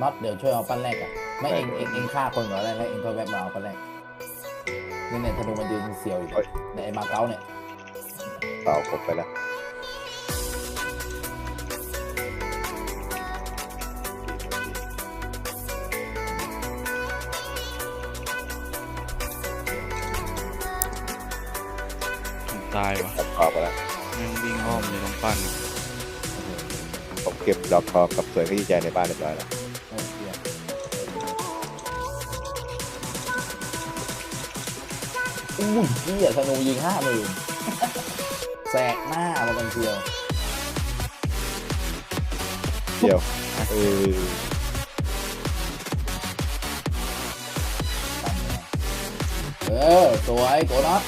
น็อตเดี๋ยวช่วยเอาปั้นแรกอะไม่ได้เองเองเองฆ่าคนก่อนแล้วแล้วเองก็แวบมาเอาปั้นแรกนี่เนี่ยธนูมันยืนเสียวอยู่เฮ้ยในไอ้มาเก๊าเนี่ยเปล่าผมไปแล้วผมตายว่ะตัดคอไปแล้วแม่งวิ่งอ้อมเลยน้องปั้นผมเก็บดอกทองกับสวยขยี้ใจในบ้านเรียบร้อยแล้ว อุ้ยเหี้ยธนูยิงห้าหมื่นแสกหน้ามาเป็นเชียวเดียวเออเออ สวยโกน็อต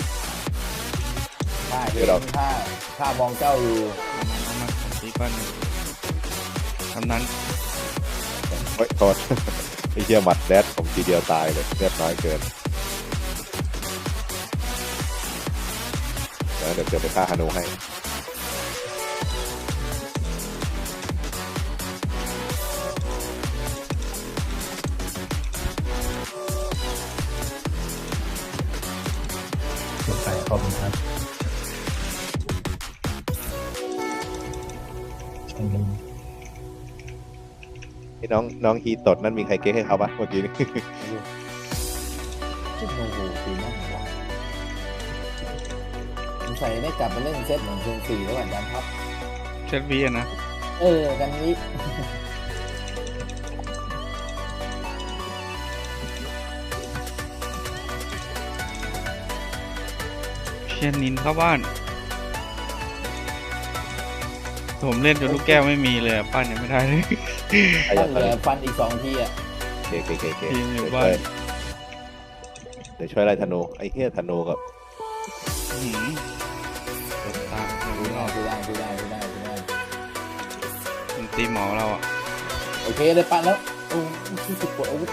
ข้าเห็นข้าข้ามองเจ้าอยู่เอามาเอามาตีปั้นหนึ่งกำนันเฮ้ยโทษไอ้เหี้ยหมัดแดดผมทีเดียวตายเลยเลือดน้อยเกิน เดี๋ยวเดี๋ยวเดี๋ยวไปฆ่าฮานูให้สุดไปขอบคุณครับใช่ไหมไอ้น้องน้องฮีตดนั่นมีใครเก๊กให้เขาปะเมื่อกี้นี้ กลับมาเล่นเซตเหมือนเชิงสี่แล้วกันจันครับเช็ดวีอะนะ เออ กันนี้ เชียนนินเข้าบ้าน ผมเล่นจนลูกแก้วไม่มีเลยอะปั้นยังไม่ได้เลยใครอถ้ายากเหเติลือมฟันอีกสองทีอะเคเคเคเคทีมอยู่เดี๋ยวบ้าช่วนยเดี๋ยวช่วยไล่ธนูไอ้เหี้ยธนูกับ อื้อหือเจ็บ ตาดูได้อดดูได้ดูได้ดูได้ดูได้มันตีหมอเราอะ โอเคได้ปันแล้ว โอ้ที่สุดปวดอาวุธ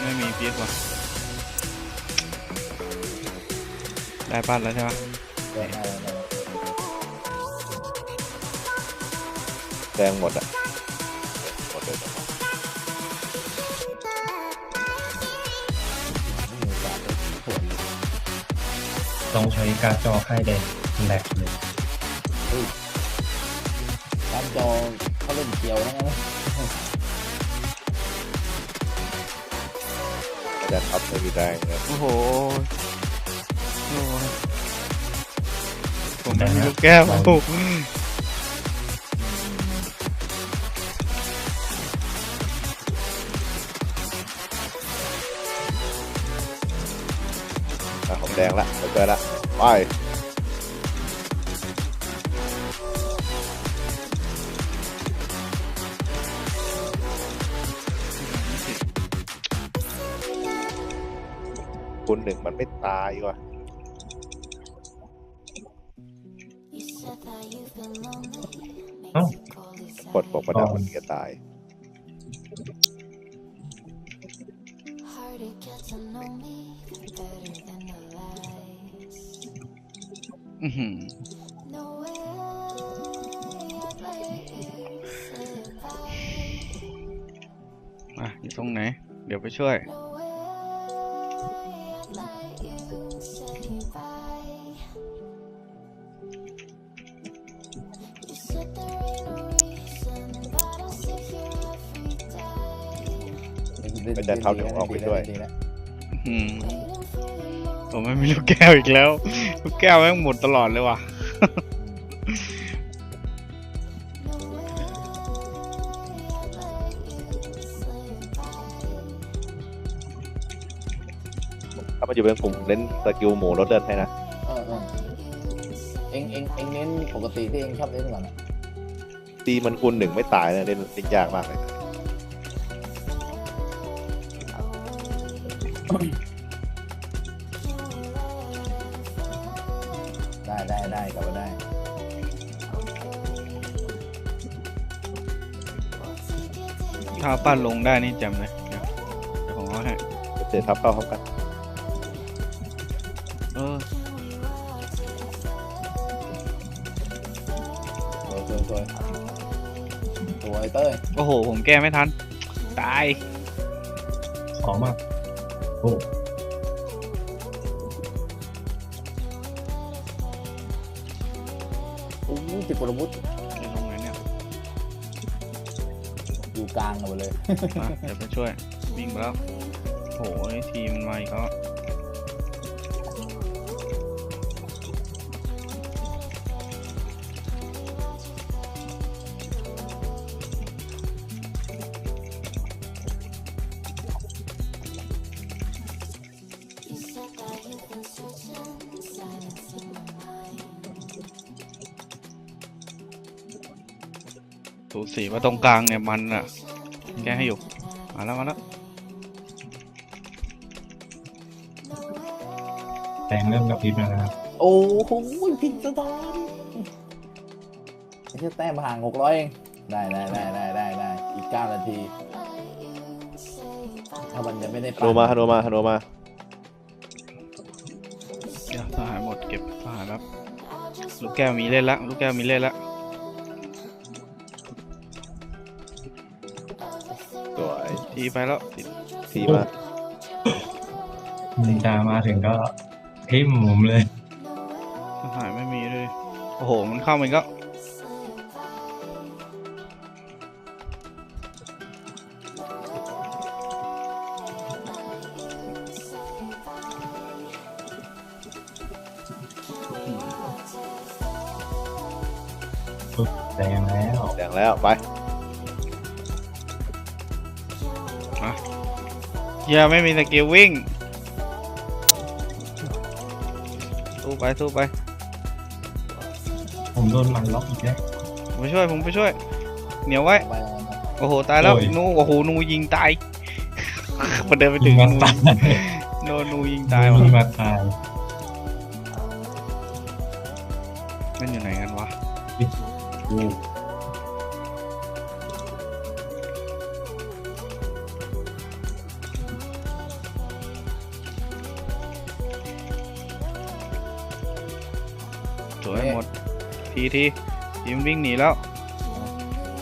ไม่มีเพีทว่ะได้ปั้นแล้วใช่ไหมได้ได้ได้แดงหมดอะ ต้องใช้การ์ดจอค่ายแดงแหลกเลยตามจอเขาเล่นเขียวนะงั้นนะอาจารย์ท็อปไม่มีแรงเลยโอ้โหโอ้โหผมไม่มีลูกแก้วอะ ผมแดงละไปเจอละไปคุณหนึ่งมันไม่ตายว่ะเอ้ากดปกประดับมันจะตาย อื้อหืออะอยู่ตรงไหน เดี๋ยวไปช่วยอาจารย์ท็อปเดี๋ยวผมออกไปด้วยดีแล้วอืม ผมไม่มีลูกแก้วอีกแล้ว ลูกแก้วแม่งหมดตลอดเลยว่ะถ้ามันอยู่เป็นกลุ่มเล่นสกิลหมูลดเลือดให้นะ เออเออเองเองเองเน้นปกติที่เองชอบเล่นก่อนอะตีมันคูณหนึ่งไม่ตายนะเล่นเล่นยากมากเลย ได้ได้ได้กลับมาได้ถ้าปั้นลงได้นี่จำเลยเดี๋ยวเดี๋ยวผมเอาให้เจอทับเข้าพร้อมกันเออเออเออสวยสวยเต้ยโอ้โห ผมแก้ไม่ทัน ตาย ขอมากโอ้ ติดปรมุดเดี๋ยวลงไหนเนี่ยอยู่กลางกันหมดเลย มาเดี๋ยวไปช่วย วิ่งไปแล้วโอ้ยทีมมันมาอีกแล้ว สูสีว่าตรงกลางเนี่ยมันอะแก้ให้อยู่ มาแล้วมาแล้วแสงเริ่มกระพริบแล้วนะครับ โอ้โหพิงสตอนไอ้เชี่ยแต้มห่างหกร้อยเอง ได้ได้ได้ได้ได้ได้อีกเก้านาที ถ้ามันจะไม่ได้ฮโนมาฮโนมาฮโนมา เดี๋ยวทหารหมดเก็บทหารแล้วลูกแก้วมีเล่นละ ลูกแก้วมีเล่นละ ไปแล้วติดทีมานินจามาถึงก็ทิ่มผมเลยทหารไม่มีเลย โอ้โห มันเข้ามาอีกแล้วปุ๊บแดงแล้ว แดงแล้ว ไป เฮียไม่มีสกิลวิ่งสู้ไปสู้ไป ผมโดนมันล็อกอีกแล้วผมไปช่วยผมไปช่วย เหนียวไว้ไปโอ้โหตายแล้วโอ้ยนูโอ้โหนูยิงตายมันเดินไปถึงมันนูตายโดนนูยิงตายมัว่ะนมาตายมันอยู่ไหนกันวะ สวยหมด ทีทีทีมนวิ่งหนีแล้ว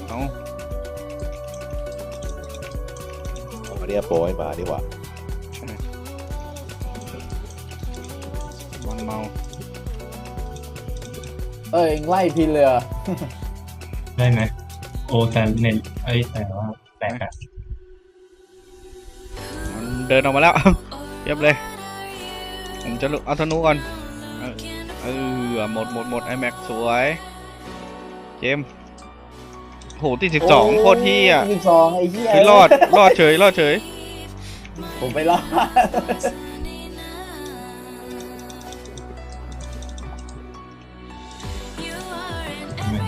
เอาผมมาเรียกโปรให้มาดีกว่าใช่บอลเมา เอ้ยเอ็งไล่พินเลยเหรอได้ไหมโอ้แต่เน็ตไอ้ยแต่ว่าแตกอะมันเดินออกมาแล้ว เรียบเลย ผมจะลุเอาธนูก่อน เออเออหมดหมดหมดไอแม็กสวยเจมส์โหที่สิบสองโคตรที่อะสิบสองไอ้เหี้ยที่รอดรอดเฉยรอดเฉย ผมไปรอดไปไหม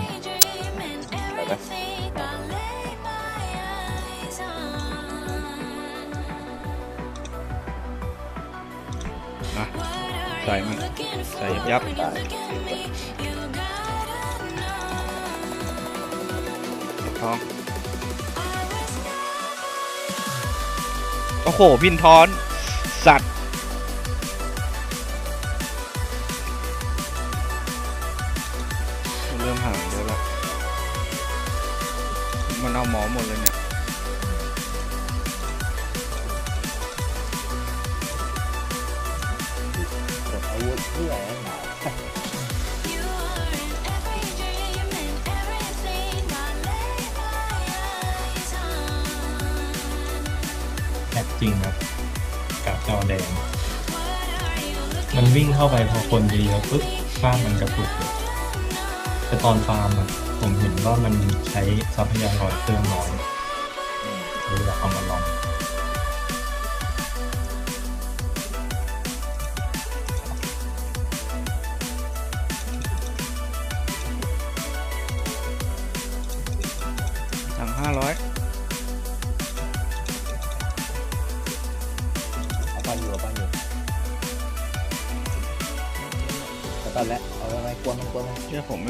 นะ ใส่มันใส่ยับยับตายท้องโอ้โหพินทอน สัตว์ ที่ไหนหนาแตกจริงครับกับจอแดง มันวิ่งเข้าไปพอคนเยอะๆปุ๊บฟ้าพมันกระตุกแต่ตอนฟาร์มอะผมเห็นว่ามันใช้ทรัพยากรเครื่องน้อยเลยอยากเอามาลองสั่ง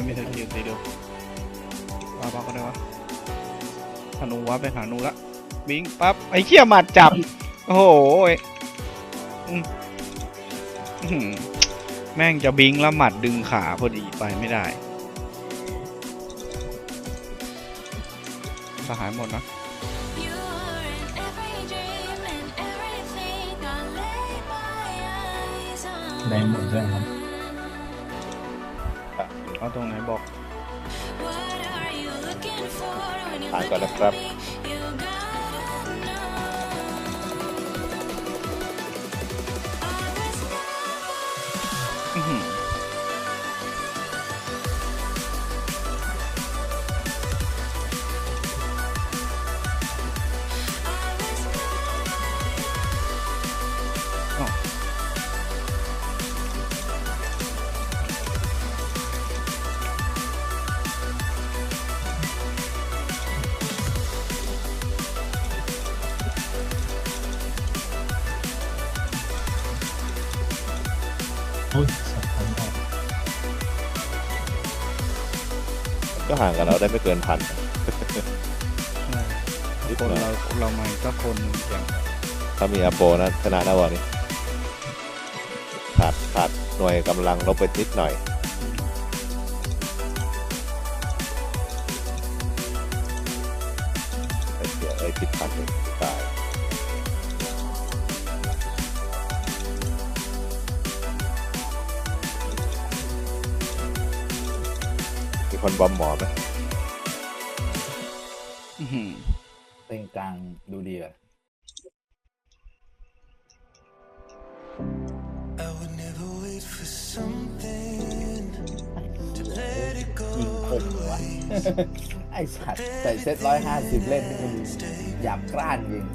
มไม่มีสกิลตีเดียวมาปักก็ได้วะธนูวะไปหานูละบิงปั๊บไอ้เชี่ยหมัดจับ โอ้โหยอืมอื้อหือแม่งจะบิงแล้วหมัดดึงขาพอดีไปไม่ได้สหายหมดนะแดงหมดด้วยครับ เอาตรงไหนบอกผ่านก่อนนะครับ อ้ยสองพันบาทก็ห่างกันเราได้ไม่เกินพัน ใช่นิดคนหน่อย เราเรามาก็คนหนึ่งอย่างถ้ามีอาโปนะชนะแล้ววันนี้ขาดขาดหน่วยกำลังลบไปนิดหน่อย ไอ้เสียไอ้ผิดพันเลยตาย มีคนบอมหมอไหมอื้อหือเต็งกลางดูดีเลย I would never wait for something to let it go ยิงคมเลยวะ ไอ้สัตว์ใส่เซตร้อยห้าสิบเล่นนี่มันหยาบกร้านยิง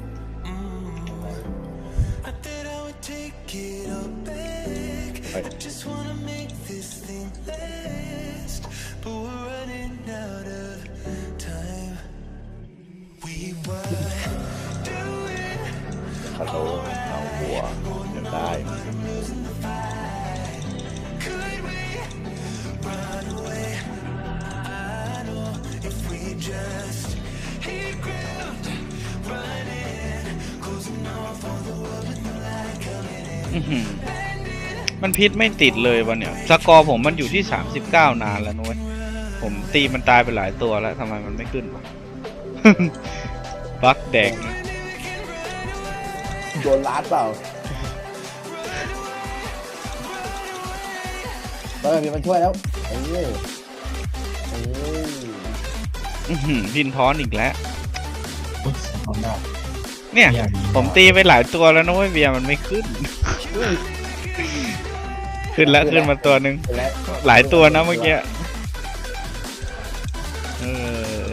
I thought I would take it all back. Right. I just wanna make this thing last, but we're ฮัลโหลเอาหัวอยากได้มันพิษไม่ติดเลยวะเนี่ย สกอร์ผมมันอยู่ที่ 39 นานแล้วนุ้ยผมตีมันตายไปหลายตัวแล้วทำไมมันไม่ขึ้นวะ บักแดงโดนลัดเปล่าเออมีมันช่วยแล้วเออเอออื้อหือพินท้อนอีกแล้วโอ้ยสองพันบาทเนี่ย อย่างนี้ผมตีไปหลายตัวแล้วนะเว้ยเบียร์มันไม่ขึ้น ขึ้นแล้วขึ้นมาตัวหนึ่งไปแล้วหลายตัวนะเมื่อกี้ เออ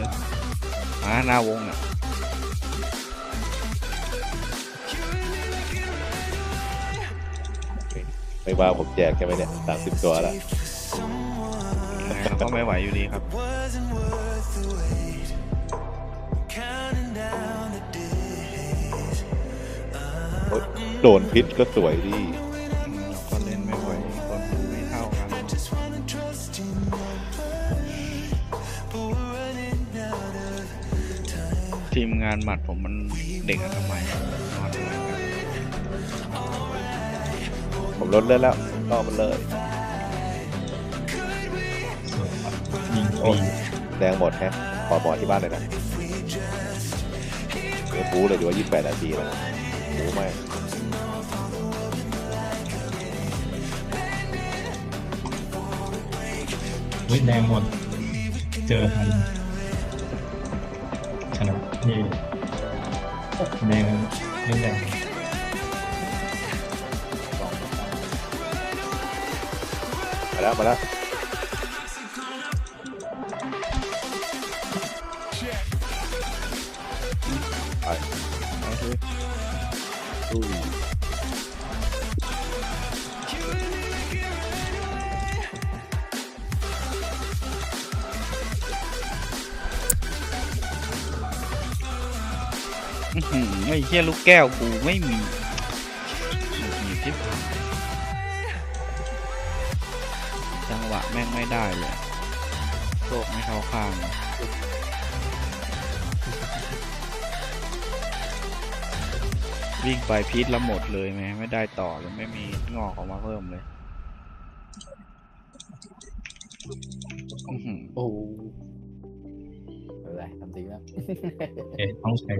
มาหน้าวงอะ ไม่ว่าผมแจกใช่ไหมเนี่ยสามสิบตัวแล้วเราก็ไม่ไหวอยู่ดีครับ wasn't worth the wait. Counting down the days. โอ๊ยโดนพิษก็สวยดีเราก็เล่นไม่ไหวคนไม่เท่ากัน Just wanna trust in nobody, but we're running out of time. ทีมงานหมัดผมมันเด็กอะทำไม ผมลดเล่นแล้วล่อมันเลยยิงโอ้แดงหมดแฮะขอหมอที่บ้านเลยนะเดี๋ยวปูเลยดีว่ายี่สิบแปดนาทีแล้วปูไม่เฮ้ยแดงหมด เจอทันชนะเย่แดงเล่นแดง มาแล้วมาแล้วไปเอาสิอุ้ยอื้อหือไอ้เหี้ยลูกแก้วกูไม่มีหงุดหงิดที่ผ่าน จังหวะแม่งไม่ได้เลยโชคไม่เข้าข้างเลยวิ่งไปพีทแล้วหมดเลยไหมไม่ได้ต่อเลยไม่มีงอกออกมาเพิ่มเลยอื้อหือโอ้โหอะไรไรทำจริงแล้วเอ๊ะต้องใช้